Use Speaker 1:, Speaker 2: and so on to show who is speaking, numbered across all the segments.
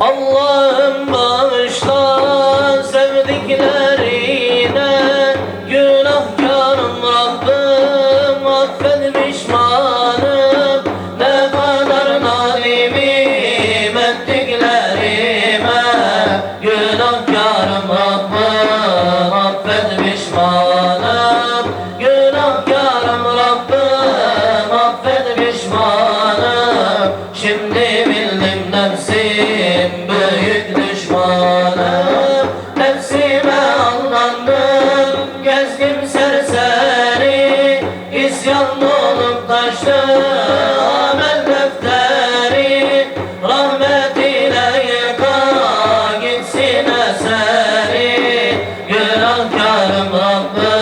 Speaker 1: Allah'ım Günahkarım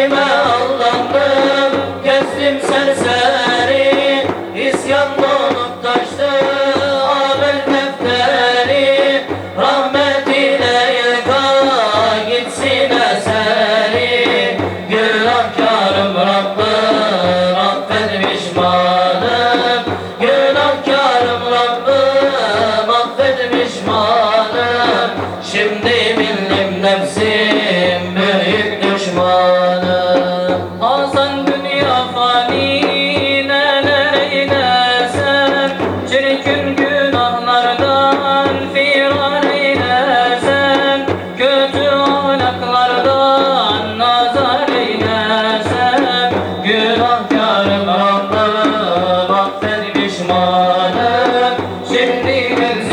Speaker 1: Halime aldandım Kestim serseri İsyan dolup taştı Amel defteri. Rahmet Gitsin eseri. Günahkarım Rabbim Affet pişmanım. Günahkarım Rabbim Affet pişmanım. Şimdi Şimdi